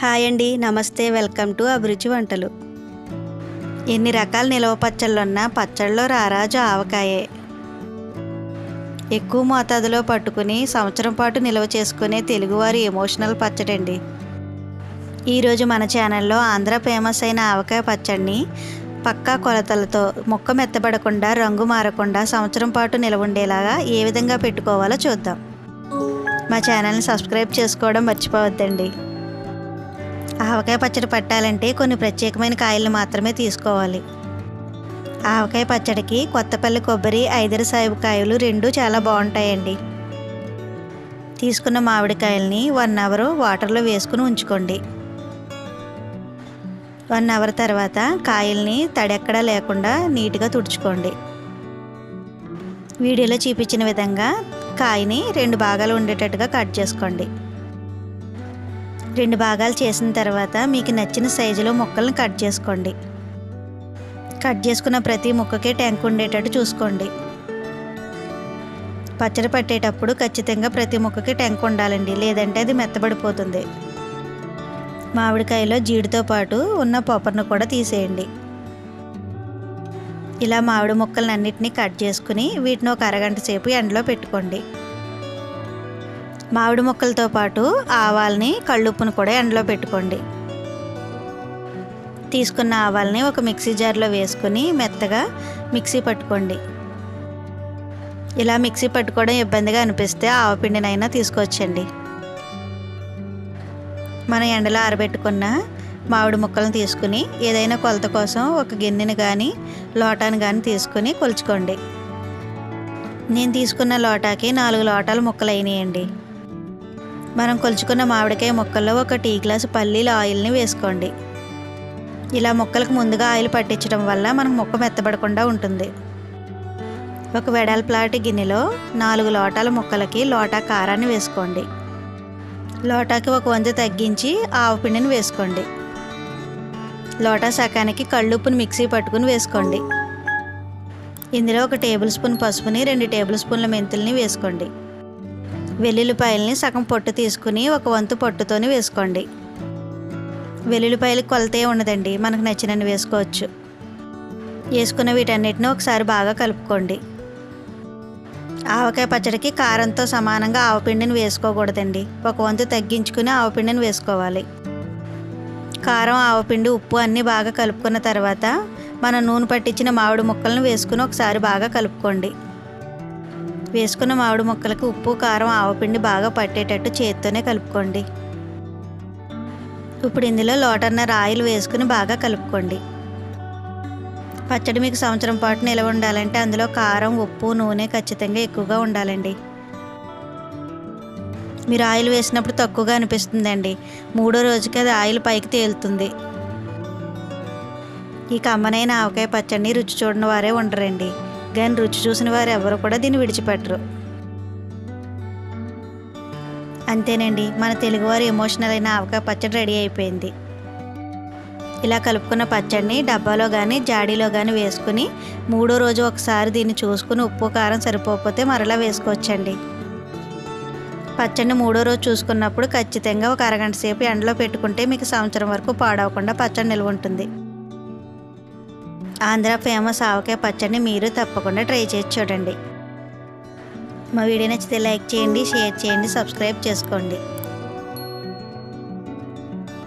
Hi అండి నమస్తే welcome to అభిరుచి వంటలు. ఎన్ని రకాల నిలవ పచ్చళ్ళున్నా పచ్చళ్ళలో రారాజు ఆవకాయే. ఎక్కువ మోతాదులో పట్టుకుని సంవత్సరం పాటు నిల్వ చేసుకునే తెలుగువారి ఎమోషనల్ పచ్చడండి. ఈరోజు మన ఛానల్లో ఆంధ్ర ఫేమస్ అయిన ఆవకాయ పచ్చడిని పక్కా కొలతలతో మొక్క మెత్తబడకుండా రంగు మారకుండా సంవత్సరం పాటు నిలవుండేలాగా ఏ విధంగా పెట్టుకోవాలో చూద్దాం. మా ఛానల్ని సబ్స్క్రైబ్ చేసుకోవడం మర్చిపోవద్దండి. ఆవకాయ పచ్చడి పట్టాలంటే కొన్ని ప్రత్యేకమైన కాయలను మాత్రమే తీసుకోవాలి. ఆవకాయ పచ్చడికి కొత్తపల్లి కొబ్బరి ఐదర సాయిబు కాయలు రెండు చాలా బాగుంటాయండి. తీసుకున్న మామిడికాయల్ని వన్ అవర్ వాటర్లో వేసుకుని ఉంచుకోండి. వన్ అవర్ తర్వాత కాయల్ని తడెక్కడా లేకుండా నీట్గా తుడుచుకోండి. వీడియోలో చూపించిన విధంగా కాయని రెండు భాగాలు ఉండేటట్టుగా కట్ చేసుకోండి. రెండు భాగాలు చేసిన తర్వాత మీకు నచ్చిన సైజులో ముక్కలను కట్ చేసుకోండి. కట్ చేసుకున్న ప్రతి ముక్కకి ట్యాంక్ ఉండేటట్టు చూసుకోండి. పచ్చడి పట్టేటప్పుడు ఖచ్చితంగా ప్రతి ముక్కకి ట్యాంక్ ఉండాలండి లేదంటే అది మెత్తబడిపోతుంది. మామిడికాయలో జీడితో పాటు ఉన్న పొప్పర్ను కూడా తీసేయండి. ఇలా మామిడి ముక్కలను అన్నిటినీ కట్ చేసుకుని వీటిని ఒక అరగంట సేపు ఎండలో పెట్టుకోండి. మామిడి ముక్కలతో పాటు ఆవాల్ని కళ్ళుప్పును కూడా ఎండలో పెట్టుకోండి. తీసుకున్న ఆవాల్ని ఒక మిక్సీ జార్లో వేసుకొని మెత్తగా మిక్సీ పట్టుకోండి. ఇలా మిక్సీ పట్టుకోవడం ఇబ్బందిగా అనిపిస్తే ఆవపిండినైనా తీసుకొచ్చండి మనం ఎండలో ఆరబెట్టుకున్న మామిడి ముక్కలను తీసుకుని ఏదైనా కొలత కోసం ఒక గిన్నెని కానీ లోటాను కానీ తీసుకుని కొలుచుకోండి. నేను తీసుకున్న లోటాకి నాలుగు లోటాలు ముక్కలు అయినాయండి. మనం కొలుచుకున్న మామిడికాయ ముక్కల్లో ఒక టీ గ్లాసు పల్లీల ఆయిల్ని వేసుకోండి. ఇలా ముక్కలకు ముందుగా ఆయిల్ పట్టించడం వల్ల మనకు ముక్క మెత్తబడకుండా ఉంటుంది. ఒక వెడల్పాటి గిన్నెలో నాలుగు లోటాల ముక్కలకి లోటా కారాన్ని వేసుకోండి. లోటాకి ఒక వంతు తగ్గించి ఆవు పిండిని వేసుకోండి. లోటా సకానికి కళ్ళుప్పుని మిక్సీ పట్టుకుని వేసుకోండి. ఇందులో ఒక టేబుల్ స్పూన్ పసుపుని రెండు టేబుల్ స్పూన్ల మెంతుల్ని వేసుకోండి. వెల్లుల్లిపాయల్ని సగం పొట్టు తీసుకుని ఒక వంతు పొట్టుతోని వేసుకోండి. వెల్లుల్లిపాయలకి కొలతే ఉండదండి మనకు నచ్చినన్ని వేసుకోవచ్చు. వేసుకున్న వీటన్నిటిని ఒకసారి బాగా కలుపుకోండి. ఆవకాయ పచ్చడికి కారంతో సమానంగా ఆవపిండిని వేసుకోకూడదండి ఒక వంతు తగ్గించుకుని ఆవపిండిని వేసుకోవాలి. కారం ఆవపిండి ఉప్పు అన్నీ బాగా కలుపుకున్న తర్వాత మనం నూనె పట్టించిన మామిడి ముక్కలను వేసుకుని ఒకసారి బాగా కలుపుకోండి. వేసుకున్న మామిడి ముక్కలకు ఉప్పు కారం ఆవపిండి బాగా పట్టేటట్టు చేత్తోనే కలుపుకోండి. ఇప్పుడు ఇందులో లోటన్నర ఆయిల్ వేసుకుని బాగా కలుపుకోండి. పచ్చడి మీకు సంవత్సరం పాటు నిలవ ఉండాలంటే అందులో కారం ఉప్పు నూనె ఖచ్చితంగా ఎక్కువగా ఉండాలండి. మీరు ఆయిల్ వేసినప్పుడు తక్కువగా అనిపిస్తుందండి. మూడో రోజుకి అది ఆయిల్ పైకి తేలుతుంది. ఈ కమ్మనైన ఆవకాయ పచ్చడిని రుచి చూడని వారే ఉండరండి. కానీ రుచి చూసిన వారు ఎవరు కూడా దీన్ని విడిచిపెట్టరు. అంతేనండి మన తెలుగువారి ఎమోషనల్ అయిన ఆవకాయ పచ్చడి రెడీ అయిపోయింది. ఇలా కలుపుకున్న పచ్చడిని డబ్బాలో కానీ జాడీలో కానీ వేసుకుని మూడో రోజు ఒకసారి దీన్ని చూసుకుని ఉప్పు కారం సరిపోకపోతే మరలా వేసుకోవచ్చండి. పచ్చడిని మూడో రోజు చూసుకున్నప్పుడు ఖచ్చితంగా ఒక అరగంట సేపు ఎండలో పెట్టుకుంటే మీకు సంవత్సరం వరకు పాడవకుండా పచ్చడి నిల్వ ఉంటుంది. ఆంధ్ర ఫేమస్ ఆవకాయ పచ్చడిని మీరు తప్పకుండా ట్రై చేసి చూడండి. మా వీడియో నచ్చితే లైక్ చేయండి షేర్ చేయండి సబ్స్క్రైబ్ చేసుకోండి.